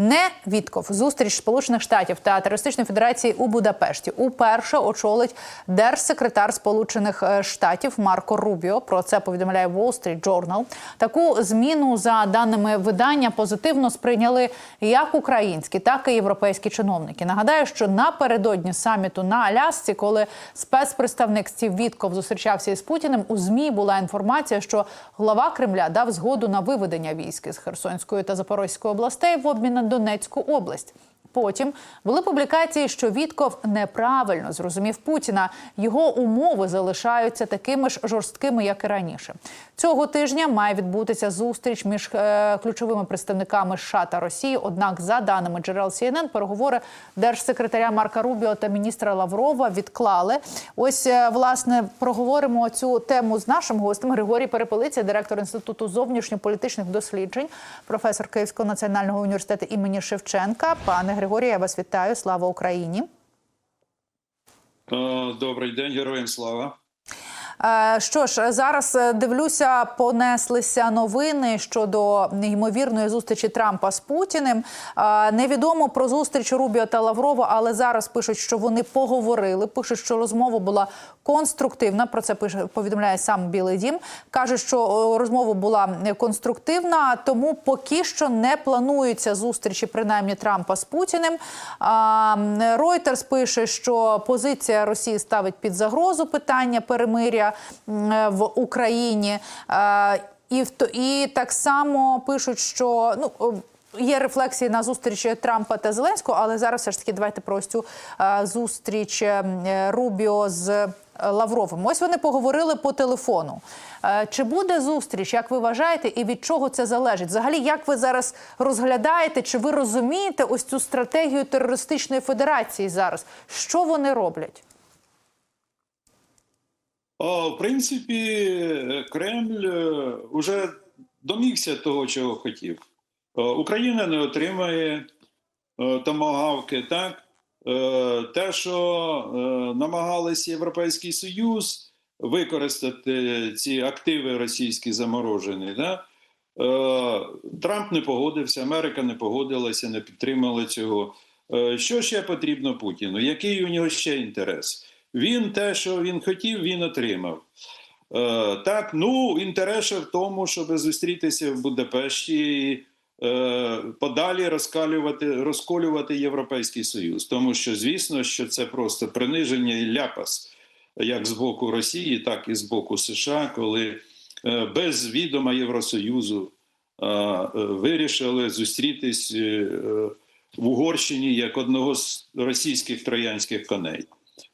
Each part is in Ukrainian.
Не Вітков зустріч Сполучених Штатів та Терористичної Федерації у Будапешті уперше очолить держсекретар Сполучених е, Штатів Марко Рубіо. Про це повідомляє Wall Street Journal. Таку зміну за даними видання позитивно сприйняли як українські, так і європейські чиновники. Нагадаю, що напередодні саміту на Алясці, коли спецпредставник Стів Вітков зустрічався із Путіним, у змі була інформація, що глава Кремля дав згоду на виведення військ із Херсонської та Запорозької областей в обмін на Донецьку область. Потім були публікації, що Вітков неправильно зрозумів Путіна. Його умови залишаються такими ж жорсткими, як і раніше. Цього тижня має відбутися зустріч між е, ключовими представниками США та Росії. Однак, за даними джерел CNN, переговори держсекретаря Марка Рубіо та міністра Лаврова відклали. Ось е, власне проговоримо цю тему з нашим гостем Григорій Перепелиця, директор інституту зовнішньополітичних досліджень, професор Київського національного університету імені Шевченка. Пане Григорію, я вас вітаю. Слава Україні. Е, Добрий день, героям слава. Е, Що ж, зараз е, дивлюся, понеслися новини щодо ймовірної зустрічі Трампа з Путіним. Е, Невідомо про зустріч Рубіо та Лаврова, але зараз пишуть, що вони поговорили. Пишуть, що розмова була конструктивна. Про це пише повідомляє сам Білий Дім. каже, що розмова була конструктивна, тому поки що не планується зустрічі, принаймні Трампа з Путіним. Reuters пише, що позиція Росії ставить під загрозу питання перемиря м, в Україні. Е, І і так само пишуть, що ну. Є рефлексії на зустріч Трампа та Зеленського, але зараз все ж таки давайте про ось цю е, зустріч е, Рубіо з е, Лавровим. Ось вони поговорили по телефону. Е, Чи буде зустріч, як ви вважаєте, і від чого це залежить? Взагалі, як ви зараз розглядаєте, чи ви розумієте ось цю стратегію терористичної федерації зараз? Що вони роблять? О, в принципі, Кремль вже домігся того, чого хотів. О, Україна не отримає е, томагавки, так? Е, Те, що е, намагалися Європейський Союз використати ці активи російські заморожені, да? Е, Трамп не погодився, Америка не погодилася, не підтримала цього. Е, Що ще потрібно Путіну? Який у нього ще інтерес? Він те, що він хотів, він отримав. Е, так, ну інтерес ще в тому, щоб зустрітися в Будапешті і е, подалі розкалювати, розколювати Європейський Союз. Тому що, звісно, що це просто приниження і ляпас, як з боку Росії, так і з боку США, коли е, без відома Євросоюзу е, е, вирішили зустрітись е, е, в Угорщині як одного з російських троянських коней.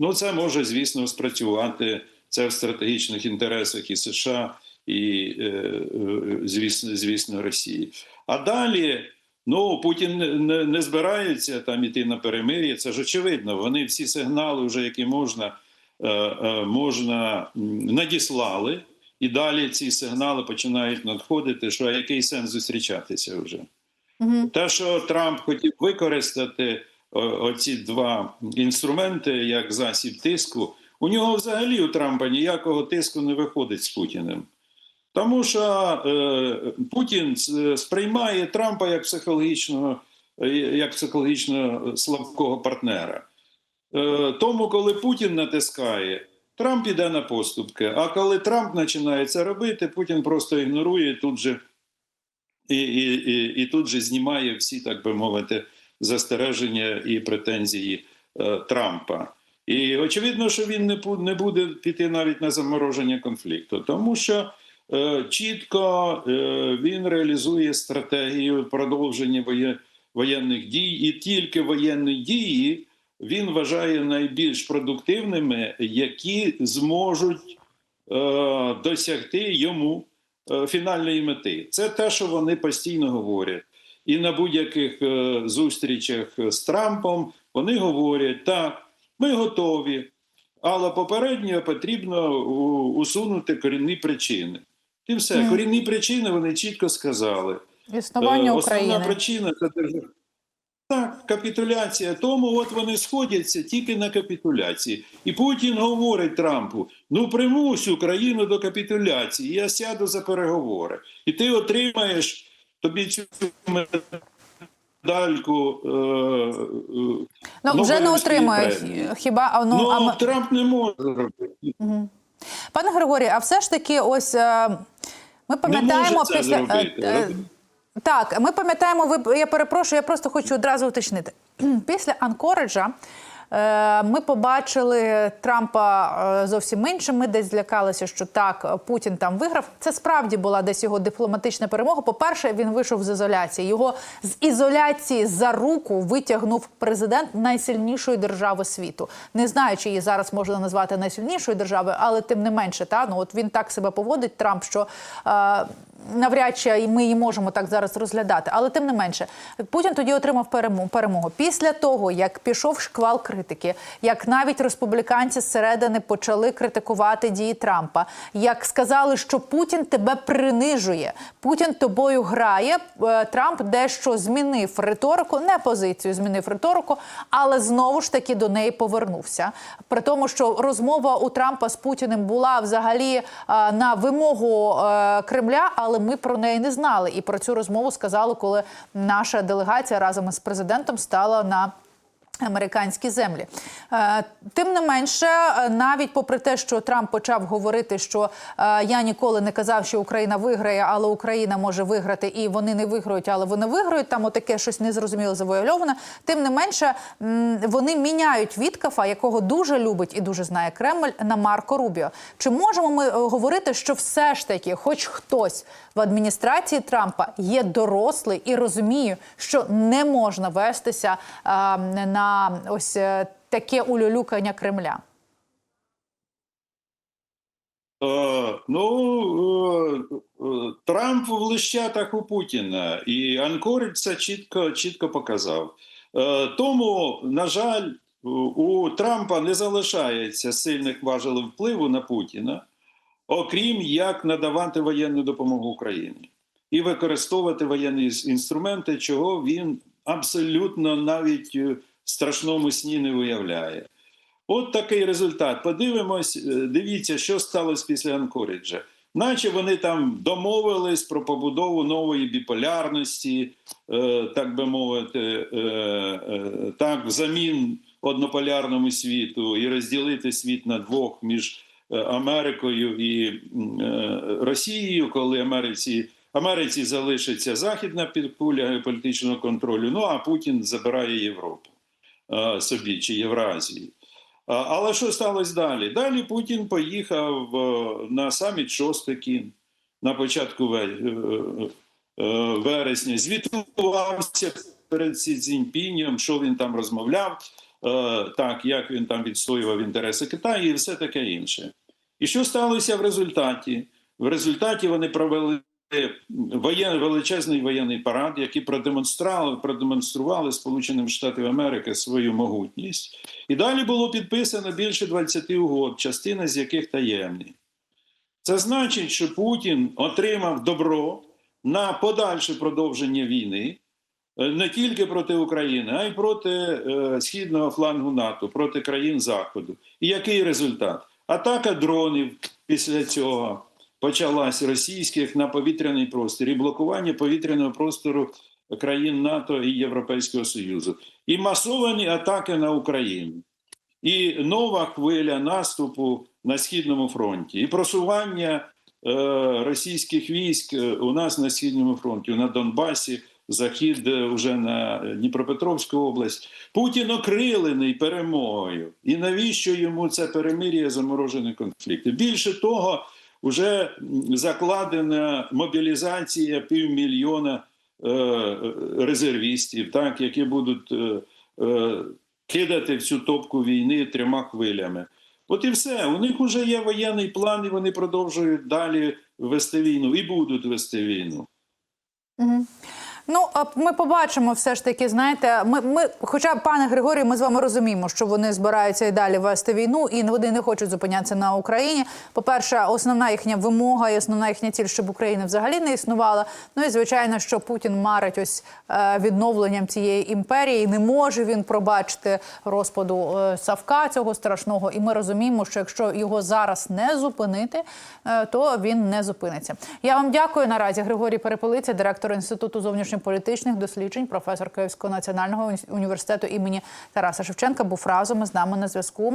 Ну, це може, звісно, спрацювати. Це в стратегічних інтересах і США, і, е, е, звісно, звісно, Росії. А далі, ну, Путін не, не, збирається там іти на перемир'я. Це ж очевидно. Вони всі сигнали, вже які можна, е, можна надіслали, і далі ці сигнали починають надходити. Що який сенс зустрічатися вже? Угу. Те, що Трамп хотів використати оці два інструменти як засіб тиску, у нього взагалі у Трампа ніякого тиску не виходить з Путіним. Тому що е, Путін сприймає Трампа як психологічного, е, як психологічно слабкого партнера. Е, тому, коли Путін натискає, Трамп іде на поступки. А коли Трамп починає це робити, Путін просто ігнорує тут же і, і, і, і тут же знімає всі, так би мовити, застереження і претензії е, Трампа. І очевидно, що він не, буде піти навіть на замороження конфлікту, тому що е, чітко е, він реалізує стратегію продовження воє, воєнних дій, і тільки воєнні дії він вважає найбільш продуктивними, які зможуть досягти йому фінальної мети. Це те, що вони постійно говорять. І на будь-яких е, зустрічах з Трампом вони говорять: так, ми готові, але попередньо потрібно усунути корінні причини. І все, Мгм. корінні причини вони чітко сказали. Існування Е, Основна України. причина це. Так, капітуляція. Тому от вони сходяться тільки на капітуляції. І Путін говорить Трампу: ну примусь Україну до капітуляції, я сяду за переговори. І ти отримаєш тобі цю медальку. Е, е, Ну вже не отримує хіба ну, Ну, а Трамп не може зробити. пане Григорій, а все ж таки, ось е, ми пам'ятаємо може це після зробити. так, ми пам'ятаємо. Ви я перепрошую, я просто хочу одразу уточнити. Після Анкориджа. Е, Ми побачили Трампа е, зовсім іншим. Ми десь злякалися, що так Путін там виграв. Це справді була десь його дипломатична перемога. По-перше, він вийшов з ізоляції. Його з ізоляції за руку витягнув президент найсильнішої держави світу. Не знаю, чи її зараз можна назвати найсильнішою державою, але тим не менше, та ну от він так себе поводить, Трамп, що. Е, Навряд чи ми її можемо так зараз розглядати, але тим не менше, Путін тоді отримав перемогу. перемогу. Після того, як пішов шквал критики, як навіть республіканці зсередини почали критикувати дії Трампа, як сказали, що Путін тебе принижує, Путін тобою грає. е, Трамп дещо змінив риторику, не позицію, змінив риторику, але знову ж таки до неї повернувся. При тому, що розмова у Трампа з Путіним була взагалі е, на вимогу е, Кремля, але ми про неї не знали. І про цю розмову сказали, коли наша делегація разом із президентом стала на. Американські землі, Е, тим не менше, е, навіть попри те, що Трамп почав говорити, що е, я ніколи не казав, що Україна виграє, але Україна може виграти, і вони не виграють, але вони виграють. Там отаке щось незрозуміло завуальоване. Тим не менше, вони міняють Віткафа, якого дуже любить і дуже знає Кремль, на Марко Рубіо. Чи можемо ми говорити, що все ж таки, хоч хтось в адміністрації Трампа є дорослий і розуміє, що не можна вестися е, ось е, таке улюлюкання Кремля? Е, ну, е, е, Трамп в лищатах у Путіна, і Анкоридж це чітко, чітко показав. Е, тому, на жаль, у- Трампа не залишається сильних важелів впливу на Путіна, окрім як надавати воєнну допомогу Україні і використовувати воєнні інструменти, чого він абсолютно навіть е, страшному сні не уявляє. От такий результат. Подивимось, е, дивіться, що сталося після Анкоріджа. Наче вони там домовились про побудову нової біполярності, е, так би мовити, е, так, взамін однополярному світу і розділити світ на двох між Америкою і Росією, коли Америці, Америці залишиться західна підкуля політичного контролю. Ну а Путін забирає Європу собі чи Євразію. А, Але що сталося далі? Далі Путін поїхав е, на саміт Шостикін на початку е, е, вересня, звітувався перед Сі Цзіньпінем, що він там розмовляв, так, як він там відстоював інтереси Китаю і все таке інше. І що сталося в результаті? В результаті вони провели воєн, величезний воєнний парад, який продемонстрували, продемонстрували Сполученим Штатам Америки свою могутність. І далі було підписано більше 20 угод, частина з яких таємні. Це значить, що Путін отримав добро на подальше продовження війни е, не тільки проти України, а й проти е, східного флангу НАТО, проти країн Заходу. І який результат? Атака дронів після цього почалась російських на повітряний простір і блокування повітряного простору країн НАТО і Європейського Союзу, і масовані атаки на Україну, і нова хвиля наступу на східному фронті, і просування е, російських військ е, у нас на східному фронті, на Донбасі. Захід е, уже на Дніпропетровську область. Путін окрилений перемогою. І навіщо йому це перемир'я заморожений конфлікт? Більше того, вже закладена мобілізація півмільйона е, резервістів, так, які будуть е, е, кидати в цю топку війни трьома хвилями. От і все. У них вже є воєнний план, і вони продовжують далі вести війну і будуть вести війну. Угу. Ну, а ми побачимо все ж таки. Знаєте, ми, ми, хоча, пане Григорію, ми з вами розуміємо, що вони збираються і далі вести війну, і вони не хочуть зупинятися на Україні. По-перше, основна їхня вимога і основна їхня ціль, щоб Україна взагалі не існувала. Ну і звичайно, що Путін марить ось е, відновленням цієї імперії. Не може він пробачити розпаду е, Савка цього страшного. І ми розуміємо, що якщо його зараз не зупинити, е, то він не зупиниться. Я вам дякую наразі. Григорій Перепелиця, директор інституту зовнішньої зовнішньополітичних досліджень, професор Київського національного університету імені Тараса Шевченка, був разом із нами на зв'язку.